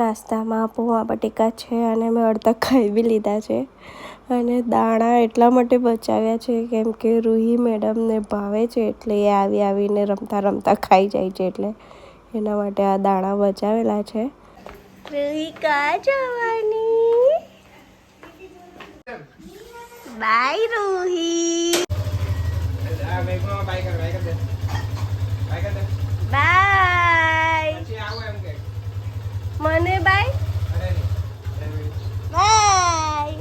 નાસ્તામાં પૌવા બટેકા છે અને મેં અડધા ખાઈ બી લીધા છે. અને દાણા એટલા માટે બચાવ્યા છે કેમ કે રૂહી મેડમને ભાવે છે એટલે એ આવી આવીને રમતા રમતા ખાઈ જાય છે એટલે એના માટે આ દાણા બચાવેલા છે. રૂહી કા જવાની? બાય રૂહી. બાય કર બાય કર દે બાય કર દે બાય પછી આવો એમ કે મને બાય અરે નહીં bye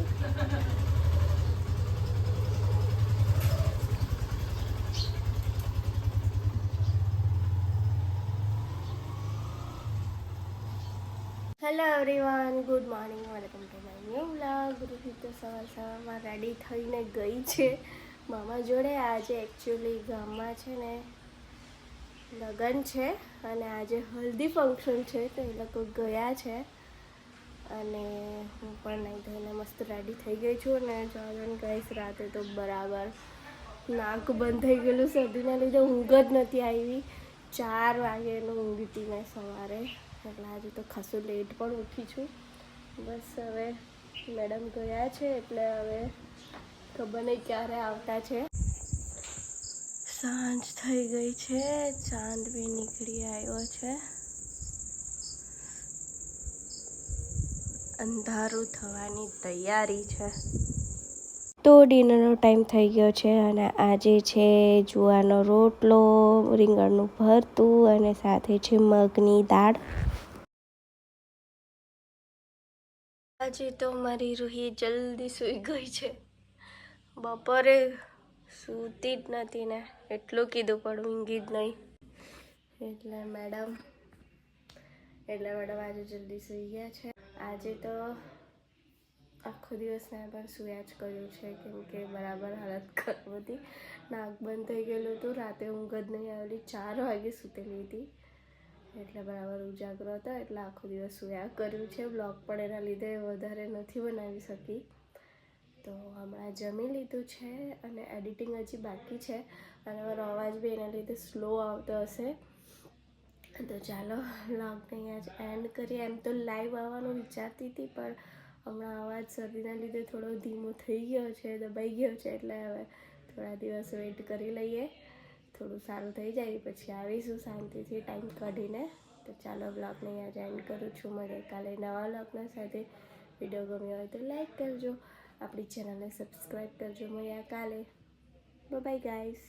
hello everyone good morning welcome to my new vlog Ruhi તો સવાર સવારમાં રેડી થઈને ગઈ છે. મામા જોડે આજે એકચ્યુઅલી ગામમાં છે ને લગ્ન છે અને આજે હલ્દી ફંક્શન છે, તો એ લોકો ગયા છે. અને હું પણ નહીં થઈને મસ્ત રેડી થઈ ગઈ છું અને જોવાનું ગઈશ રાતે તો બરાબર નાક બંધ થઈ ગયેલું, શરદીના લીધે ઊંઘ જ નથી આવી. ચાર વાગેનું ઊંઘી હતી મેં સવારે. એટલે આજે તો ખાસું લેટ પણ ઉઠી છું. બસ હવે મેડમ ગયા છે, એટલે હવે ખબર નહીં ક્યારે આવતા છે. સાંજ થઈ ગઈ છે, ચાંદ બી નીકળી આવ્યો છે. અંધારું થવાની તૈયારી છે. તો ડિનરનો ટાઈમ થઈ ગયો છે અને આજે છે જુવાનો રોટલો, રીંગણનું ભરતું અને સાથે છે મગની દાળ. આજે તો મારી રૂહી જલ્દી સૂઈ ગઈ છે. બપોરે સૂતી જ નથી ને, એટલું કીધું પણ ઊંઘી જ નહીં. એટલે મેડમ એટલે મેડમ આજે જલ્દી સૂઈ ગયા છે. આજે તો આખો દિવસ મેં પણ સૂયા જ કર્યું છે કેમ કે બરાબર હાલત ખરાબ હતી. નાક બંધ થઈ ગયેલું હતું. રાતે ઊંઘ જ નહીં આવેલી. ચાર વાગે સૂતેલી હતી. એટલે બરાબર ઉજાગરો હતો. એટલે આખો દિવસ સૂયા કર્યું છે. બ્લોગ પણ એના લીધે વધારે નથી બનાવી શકી. તો હમણાં જમી લીધું છે અને એડિટિંગ હજી બાકી છે. અને મારો અવાજ બી એના લીધે સ્લો આવતો હશે. તો ચાલો વ્લોગને અહીંયા જ એન્ડ કરીએ. એમ તો લાઈવ આવવાનું વિચારતી હતી, પણ હમણાં અવાજ શરદીના લીધે થોડો ધીમો થઈ ગયો છે, દબાઈ ગયો છે, એટલે હવે થોડા દિવસ વેઇટ કરી લઈએ. થોડું સારું થઈ જાય, પછી આવીશું શાંતિથી ટાઈમ કાઢીને. તો ચાલો બ્લોગને અહીંયા જોઈન કરું છું. મળે કાલે નવા બ્લોગના સાથે વીડિયો ગમ્યો હોય તો લાઈક કરજો. આપણી ચેનલને સબસ્ક્રાઈબ કરજો. મળ્યા કાલે. Bye guys